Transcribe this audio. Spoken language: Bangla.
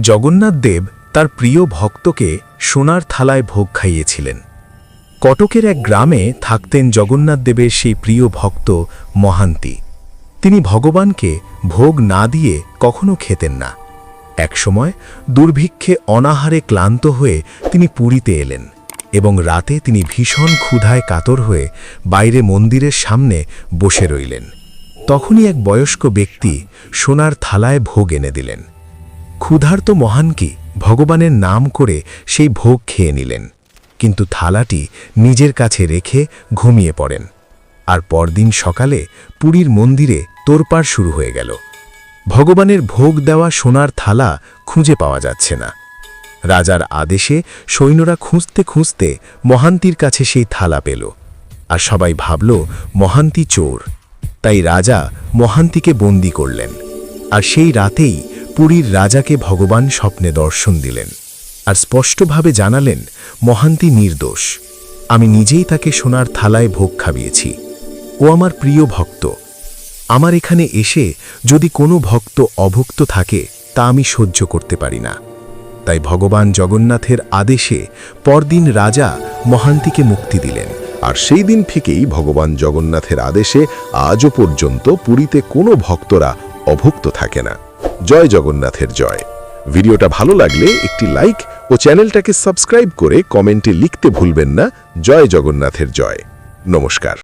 জগন্নাথ দেব তার প্রিয় ভক্তকে সোনার থালায় ভোগ খাইয়েছিলেন। কটকের এক গ্রামে থাকতেন জগন্নাথ দেবের সেই প্রিয় ভক্ত মহান্তি। তিনি ভগবানকে ভোগ না দিয়ে কখনো খেতেন না। একসময় দুর্ভিক্ষে অনাহারে ক্লান্ত হয়ে তিনি পুরীতে এলেন এবং রাতে তিনি ভীষণ ক্ষুধায় কাতর হয়ে বাইরে মন্দিরের সামনে বসে রইলেন। তখনই এক বয়স্ক ব্যক্তি সোনার থালায় ভোগ এনে দিলেন। ক্ষুধার্ত মহানকে ভগবানের নাম করে সেই ভোগ খেয়ে নিলেন, কিন্তু থালাটি নিজের কাছে রেখে ঘুমিয়ে পড়েন। আর পরদিন সকালে পুরীর মন্দিরে তোরপাড় শুরু হয়ে গেল। ভগবানের ভোগ দেওয়া সোনার থালা খুঁজে পাওয়া যাচ্ছে না। রাজার আদেশে সৈন্যরা খুঁজতে খুঁজতে মহান্তির কাছে সেই থালা পেল, আর সবাই ভাবল, মহান্তি চোর। তাই রাজা মহান্তিকে বন্দি করলেন। আর সেই রাতেই পুরীর রাজাকে ভগবান স্বপ্নে দর্শন দিলেন আর স্পষ্টভাবে জানালেন, মহান্তি নির্দোষ। আমি নিজেই তাকে সোনার থালায় ভোগ খাবিয়েছি। ও আমার প্রিয় ভক্ত। আমার এখানে এসে যদি কোনো ভক্ত অভুক্ত থাকে, তা আমি সহ্য করতে পারি না। তাই ভগবান জগন্নাথের আদেশে পরদিন রাজা মহান্তিকে মুক্তি দিলেন। আর সেই দিন থেকেই ভগবান জগন্নাথের আদেশে আজও পর্যন্ত পুরীতে কোনো ভক্তরা অভুক্ত থাকে না। জয় জগন্নাথের জয়। ভিডিওটা ভালো লাগলে একটি লাইক ও চ্যানেলটাকে সাবস্ক্রাইব করে কমেন্টে লিখতে ভুলবেন না। জয় জগন্নাথের জয়। নমস্কার।